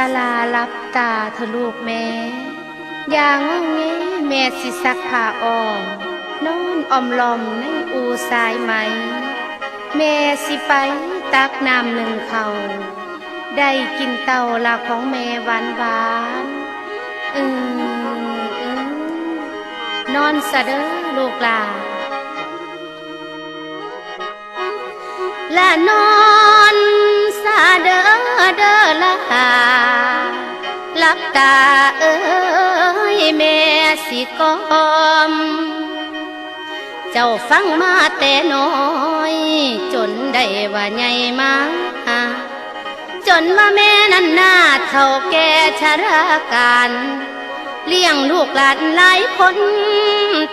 สลาลับตาเธอะลูกแม่อย่างงเงแม่สิซักผ้าอ้อมนอนอมลอมในอูสายไหม แม่สิไปตักน้ำหนึ่งเขาได้กินเต่าลาของแม่หวานหวานอืมอืมนอนสะเด้อลูกลาละนอน เด้อเด้อละลับตาเอ้ยแม่สิกอม เจ้าฟังมาแต่น้อย จนได้ว่าใหญ่มาจนมาแม่นั้นหน้าเท่าแก่ชราการเลี้ยงลูกหลานหลายคน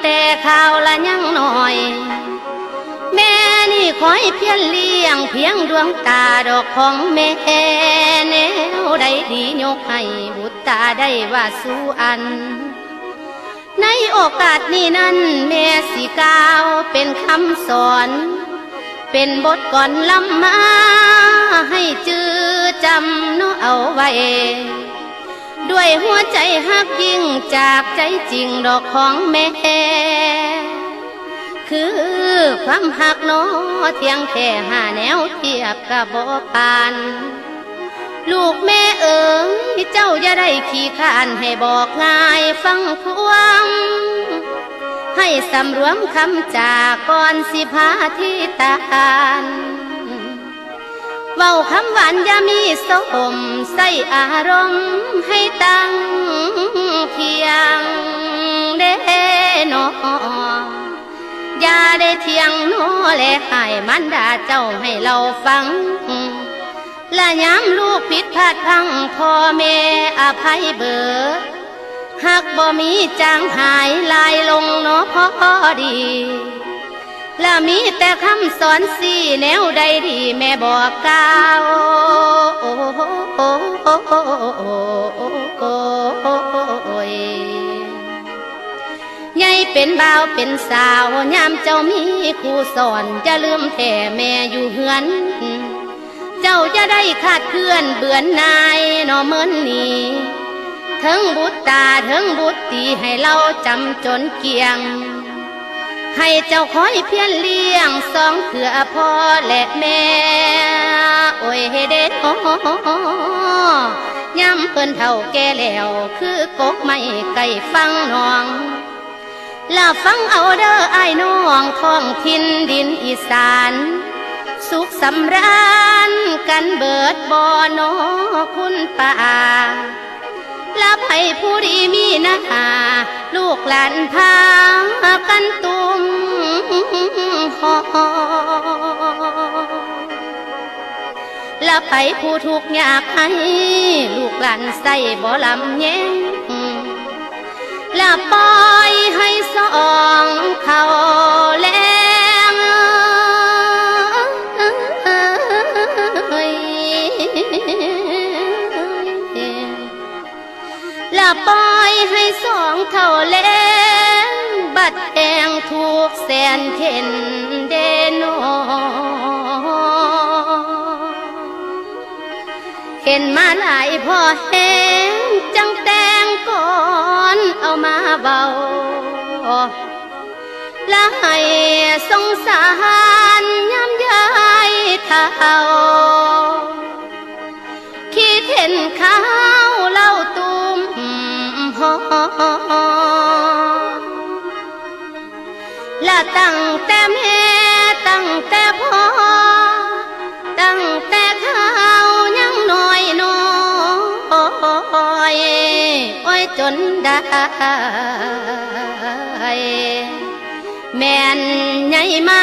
แต่ข่าวละยังหน้อย แม่นี่คอยเพียรเลี้ยงเพียงดวงตาดอกของแม่แนวใดดียกให้บุตรตาได้ว่าสู่อัน ในโอกาสนี้นั้นแม่สิกาวเป็นคำสอน เป็นบทก่อนลำมาให้จื้อจำนเอาไว้ด้วยหัวใจหักยิ่งจากใจจริงดอกของแม่ คือความหักหนอเทียงแค่หาแนวเทียบกับบ่ปาน ลูกแม่เอ๋ยเจ้าอย่าได้ขี้ขานให้บอกง่ายฟังความให้สำรวมคำจากก่อนสิพาที่ตานเว้าคำหวานอย่ามีสมใส่อารมณ์ให้ตั้งเคียงเด้นอาได้เทียงโนและให้มันดาเจ้าให้เราฟัง และย้ำลูกผิดพลาดพังพ่อแม่อภัยเบิดหากบ่มีจางหายลายลงเนาะพอดี และมีแต่คำสอนสี่แนวใดดีแม่บอกกล่าวโอ้โอ้โอ้โอ้โอ้โอ้ย ใหญ่เป็นบ่าวเป็นสาวยามเจ้ามีครูสอนจะลืมแท่แม่อยู่เฮือน เจ้าจะได้ขาดเคลื่อนเบือนนายนอเมินนี้ถึงบุตรตาถึงบุตรตีให้เราจำจนเกียง ให้เจ้าคอยเพียรเลี้ยงสองเพื่อพ่อและแม่ โอ้ยเด็ดโอย้ำเพิ่นเท่าแก่แล้ว คือกกไม่ไก่ฟังนอง ลาฟังเอาเด้อไอ้ายน้องท้องทินดินอีสาน สุขสำราญกันเบิดบ่อนอคุณป่าลาไผผู้ดีมีน้าลูกหลานพากันตุ้มหอลาไปผู้ทุกข์ยากให้ ลูกหลานใส่บ่ลำแยง และปล่อยให้สองเขาแรงและปล่อยให้สองเท่าแรงบัดแดงถูกแสนเข็นเดนอเห็นมาหลายพ่อแห้งจังแตง ก่อนเอามาเบาและให้สงสารย้ำยายเท่าคิดเห็นข้าวเล่าตุ้มหอและตั้งแต่แม่ตั้งแต่พ่อ จนได้แม่นใหญ่มา